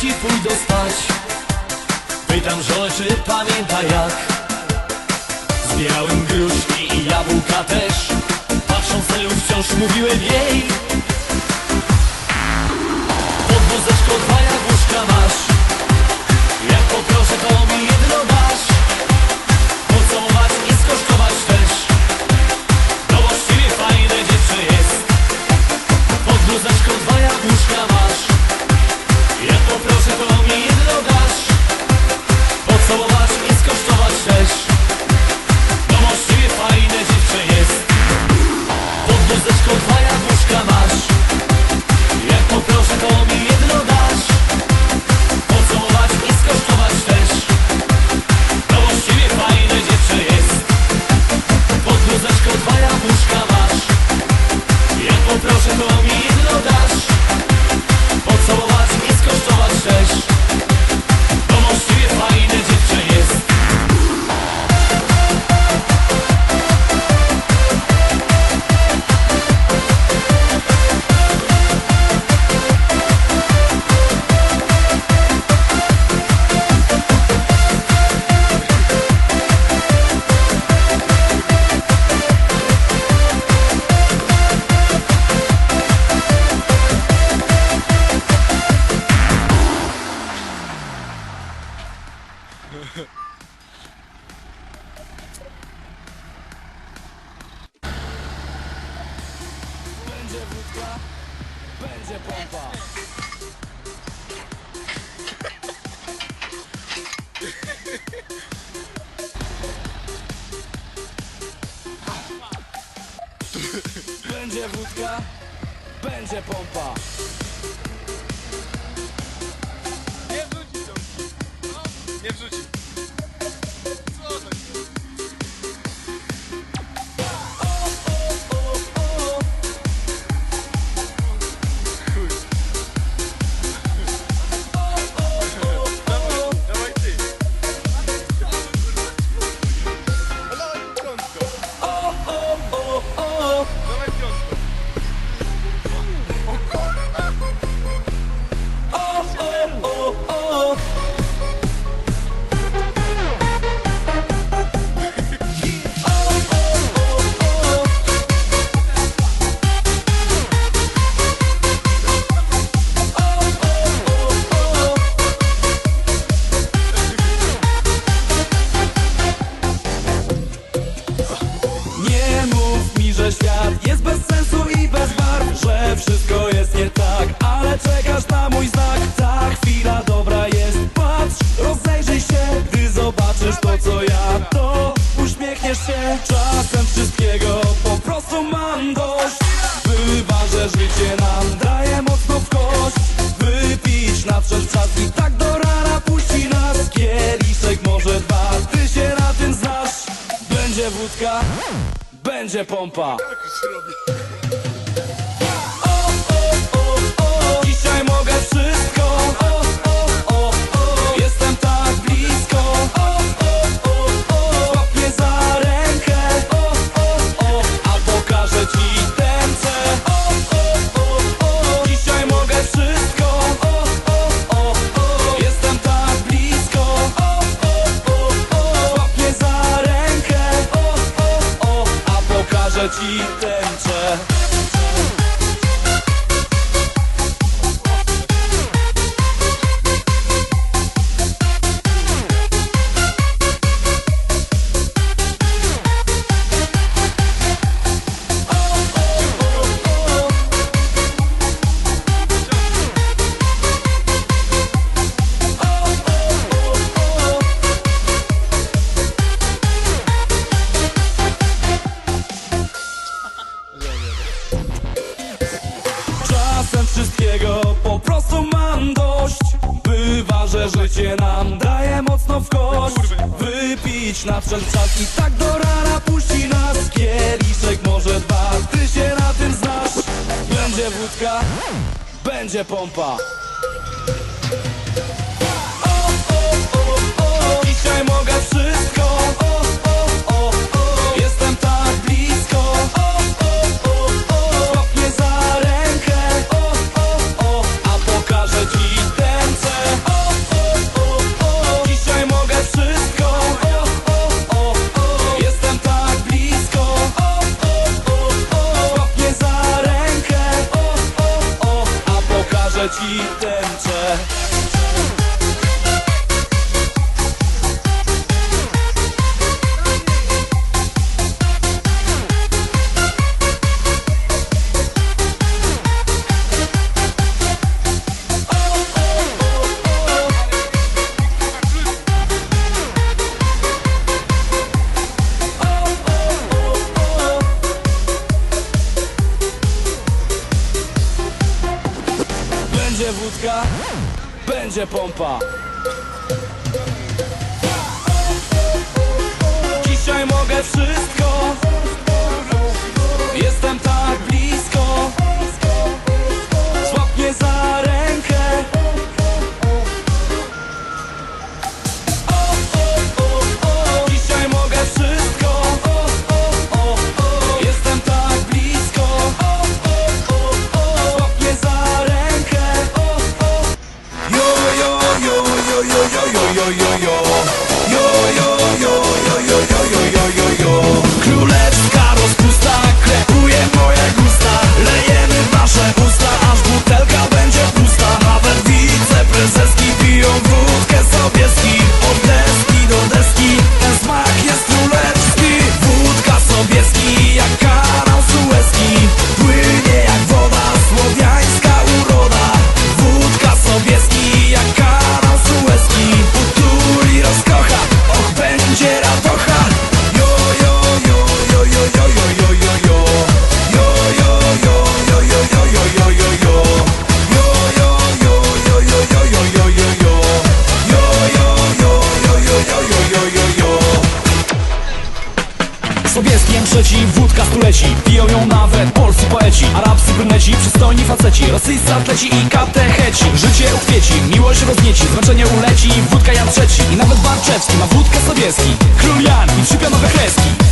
dzieci pójdą spać. Pytam żonę, czy pamięta jak? Zbierałem gruszki i jabłka też. Patrząc z celu wciąż mówiłem jej. Podwóz ze szkodwaja w masz. Będzie wódka, będzie pompa. Czasem wszystkiego po prostu mam dość. Bywa, że życie nam daje mocno w kość. Wypić nadszedł czas i tak do rana puści nas. Kieliszek może dwa, ty się na tym znasz. Będzie wódka, będzie pompa 奇怪 że życie nam daje mocno w kość. Wypić nadszedł czas i tak do rana puści nas Kieliszek. Może dwa, ty się na tym znasz. Będzie wódka, będzie pompa. O, o, o, o, dzisiaj mogę wszystko. O, o, o, 去等着 pompa Królewska rozpusta kreuje moje gusta. Lejemy w nasze usta, aż butelka będzie pusta. Nawet wiceprezeski piją wódkę sobieski Od stuleci Piją ją nawet polscy poeci Arabscy bruneci, przystojni faceci Rosyjscy atleci i katecheci. Życie ukwieci, miłość roznieci Zmęczenie uleci, wódka Jan trzeci I nawet Barczewski ma wódkę sobieski. Król Jan i trzy pianowe kreski